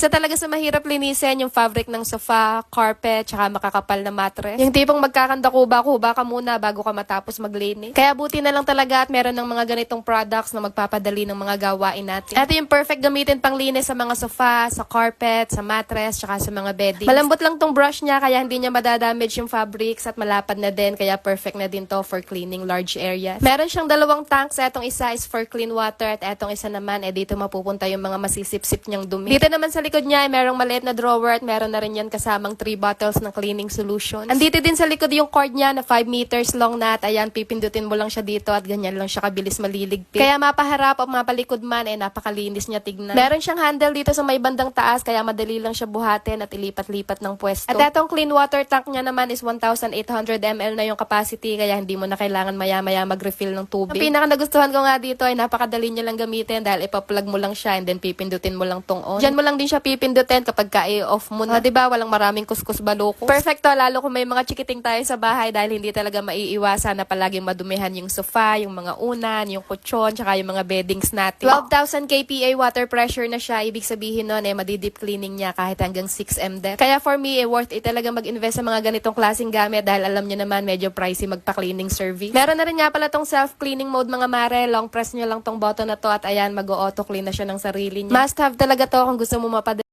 Isa talaga sa mahirap linisin yung fabric ng sofa, carpet, tsaka makakapal na mattress. Yung tipong magkakanda-kuba-kuba ka muna bago ka matapos maglinis. Kaya buti na lang talaga at meron ng mga ganitong products na magpapadali ng mga gawain natin. Ito yung perfect gamitin pang linis sa mga sofa, sa carpet, sa mattress, tsaka sa mga bedding. Malambot lang tong brush niya kaya hindi niya madadamage yung fabrics at malapad na din kaya perfect na din to for cleaning large areas. Meron siyang dalawang tanks. Etong isa is for clean water at etong isa naman eh dito mapupunta yung mga masisip-sip niyang dumi. Dito naman sa likod niya ay merong maliit na drawer at meron na rin yan kasamang 3 bottles ng cleaning solution. Andito din sa likod yung cord niya na 5 meters long na at ayan pipindutin mo lang siya dito at ganyan lang siya kabilis maliligpit. Kaya mapaharap o mapalikod man eh napakalinis niya tignan. Meron siyang handle dito sa may bandang taas kaya madali lang siya buhatin at ilipat-lipat ng pwesto. At etong clean water tank niya naman is 1,800 ml na yung capacity kaya hindi mo na kailangan maya-maya mag-refill ng tubig. Ang pinaka nagustuhan ko nga dito ay napakadali niya lang gamitin dahil ipa-plug mo lang siya and then pipindutin mo lang tong on. Diyan mo lang din siya pipindutin kapag ka off mo na. Ah, 'di ba? Walang maraming kuskus baloko. Perfecto lalo kung may mga chikiting tayo sa bahay dahil hindi talaga maiiwasan na palaging madumihan yung sofa, yung mga unan, yung kutsyon, tsaka yung mga beddings natin. 12,000 kPa water pressure na siya. Ibig sabihin nun eh madidip cleaning niya kahit hanggang 6M depth. Kaya for me, eh, worth it talaga mag-invest sa mga ganitong klaseng gamit dahil alam niyo naman medyo pricey magpa-cleaning service. Meron na rin nga pala tong self-cleaning mode mga mare. Long press nyo lang tong button na to at ayan, mag-auto clean na siya ng sarili niya. Must have talaga to kung gusto mo padaria.